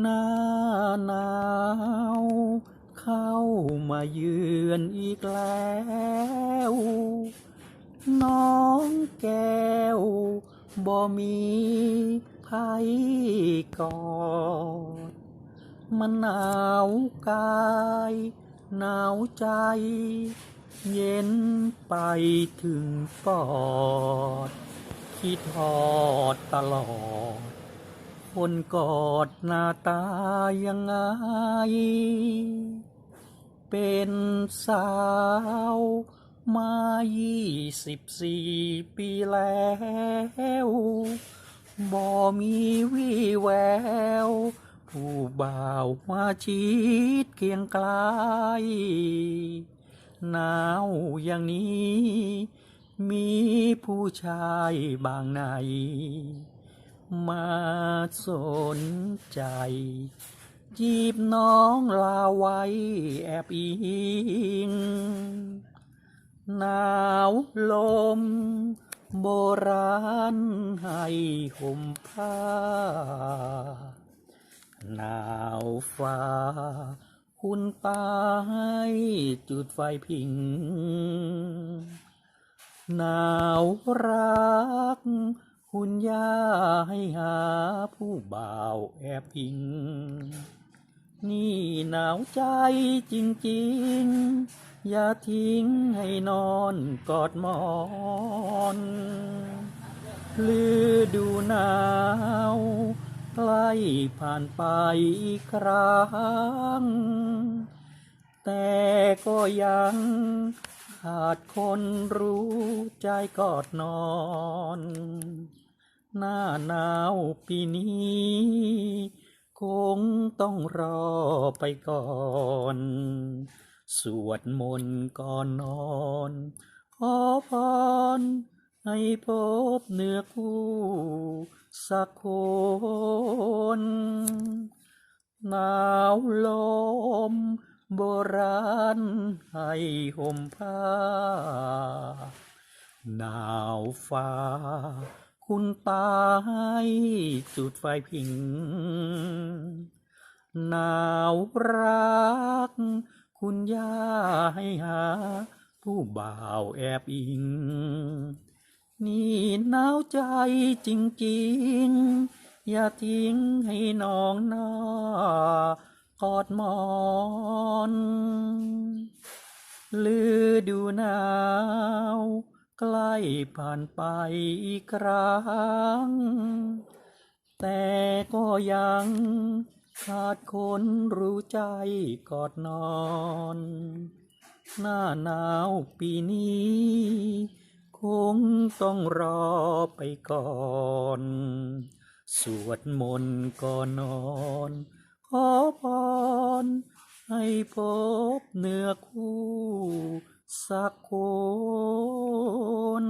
หน้าหนาวเข้ามาเยือนอีกแล้ว น้องแก้วบ่มีไผกอดมันหนาวกายหนาวใจ เย็นไปถึงปอดคิดทอดตลอด คนกอดหน้าตายังไง เป็นสาวมายี่สิบสี่ปีแล้ว บ่มีวี่แวว ผู้บ่าวมาชิดเคียงไกลหนาวอย่างนี้ มีผู้ชายบางใน มาสนใจ จีบน้องลาไว้แอบอิง หนาวลม โบราณให้ห่มผ้า หนาวฟ้า คุณตาให้จุดไฟผิงหนาวรัก คุณย่าให้หาผู้บ่าวแอบอิง นี่หนาวใจจริงๆ อย่าทิ้งให้นอนกอดหมอนฤดูหนาวใกล้ผ่านไปอีกครั้ง แต่ก็ยังขาดคนรู้ใจกอดนอน หน้าหนาวปีนี้ คงต้องรอไปก่อน สวดมนต์ก่อนนอน ขอพรให้พบเนื้อคู่สักคนหนาวลมโบราณให้ห่มผ้า หนาวฟ้า คุณตาให้จุดไฟผิง หนาวรัก คุณย่าให้หา ผู้บ่าวแอบอิง นี่หนาวใจจริง ๆ อย่าทิ้งให้น้องนอกอดมอนฤดูหนาว ใกล้ผ่านไปอีกครั้ง แต่ก็ยังขาดคนรู้ใจกอดนอน หน้าหนาวปีนี้ คงต้องรอไปก่อน สวดมนต์ก่อนนอน ขอพรให้พบเนื้อคู่ สักคน